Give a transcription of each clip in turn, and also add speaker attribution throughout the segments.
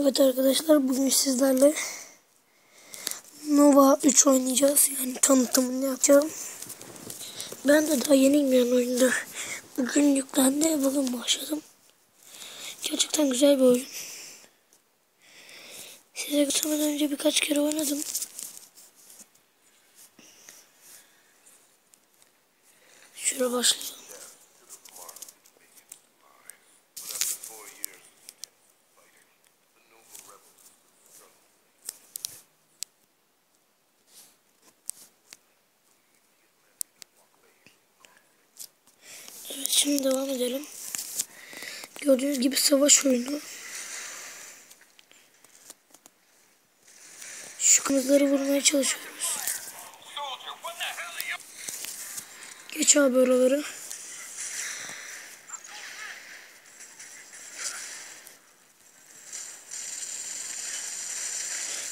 Speaker 1: Evet arkadaşlar bugün sizlerle Nova 3 oynayacağız. Yani tanıtımını yapacağım. Ben de daha yeni girmiyorum oyunda. Bugün yüklendi. Bugün başladım. Gerçekten güzel bir oyun. Size göstermeden önce birkaç kere oynadım. Şuraya başlayalım. Evet şimdi devam edelim. Gördüğünüz gibi savaş oyunu. Şu kızları vurmaya çalışıyoruz. Geç abi oraları.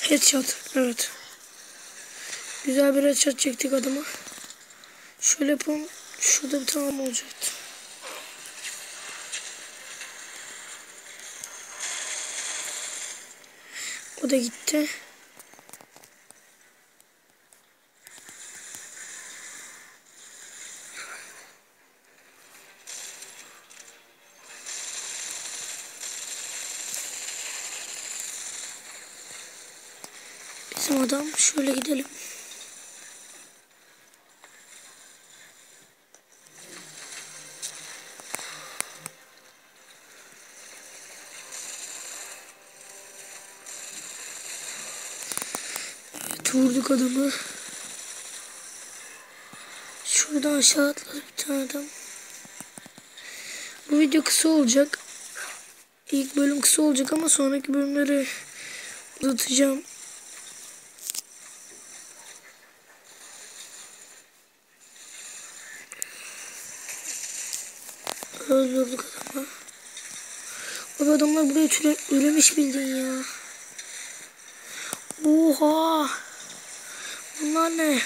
Speaker 1: Headshot. Evet. Güzel bir headshot çektik adama. Şöyle yapalım. Şurada bir tamam olacaktı. O da gitti. Bizim adam şöyle gidelim. Vurduk adamı. Şuradan aşağı atladı bir tane adam. Bu video kısa olacak. İlk bölüm kısa olacak ama sonraki bölümleri uzatacağım. Öldürdük adamı. Abi adamlar buraya türe, üremiş bildin ya. Oha. Bunlar ne?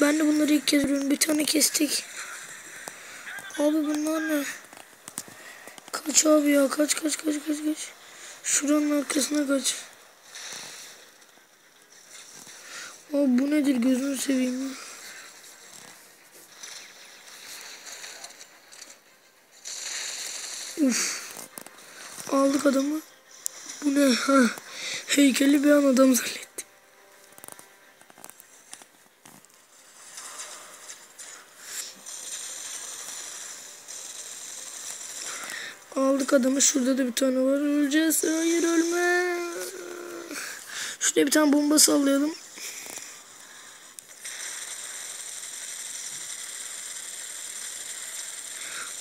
Speaker 1: Ben de bunları ilk kez görüyorum. Bir tane kestik. Abi bunlar ne? Kaç abi ya. Kaç kaç kaç kaç kaç. Şuranın arkasına kaç. Abi bu nedir gözünü seveyim ya. Uf. Aldık adamı. Bu ne? Ha. Heykeli bir an adam zannettim. Aldık adamı. Şurada da bir tane var. Öleceğiz. Hayır ölme. Şuraya bir tane bomba sallayalım.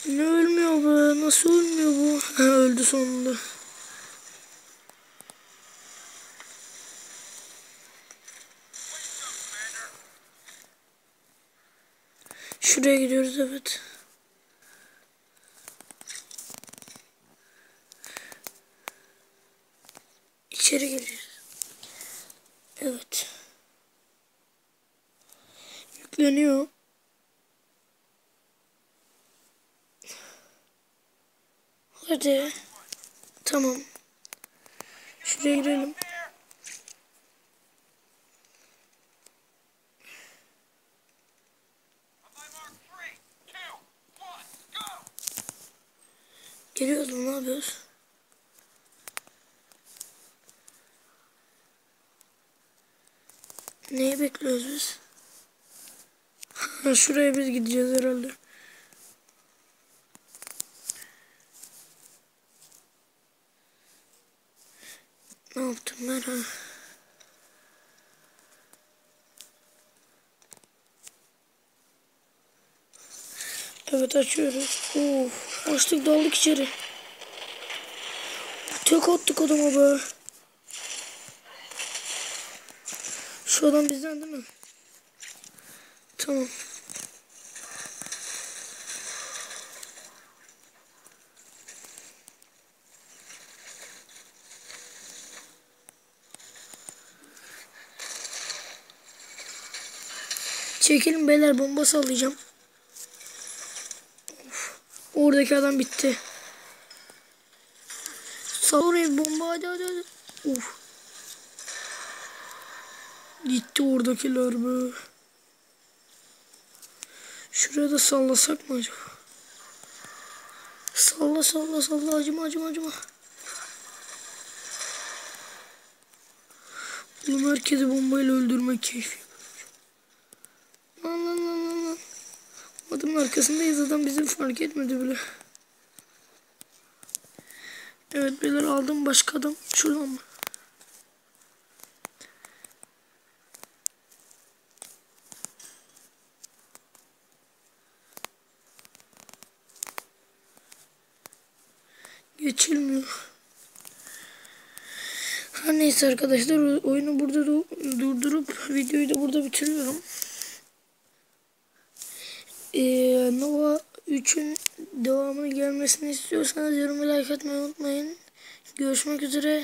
Speaker 1: Ne ölmüyor be? Nasıl ölmüyor bu? Öldü sonunda. Şuraya gidiyoruz evet. İçeri giriyoruz. Evet. Yükleniyor. Hadi. Tamam. Şuraya girelim. Geliyoruz? Ne yapıyoruz? Neyi bekliyoruz biz? Şuraya biz gideceğiz herhalde. Ne yaptım ben ha? Evet açıyoruz. Of, açtık daldık içeri. Tek attık adama be. Şu adam bizden değil mi? Tamam. Çekilin beyler bomba sallayacağım. Of, oradaki adam bitti. Sal oraya bomba hadi hadi hadi. Uf. Gitti oradakiler be. Şuraya da sallasak mı acaba? Salla salla salla acıma acıma acıma. Oğlum herkesi bombayla öldürmek keyfi. Lan lan lan lan. Adamın arkasındayız adam bizi fark etmedi bile. Evet beyler aldım başka adam. Şuradan mı? Geçilmiyor. Her neyse arkadaşlar oyunu burada du- durdurup videoyu da burada bitiriyorum. Ee, Nova 3'ün devamını gelmesini istiyorsanız yorum like atmayı unutmayın. Görüşmek üzere.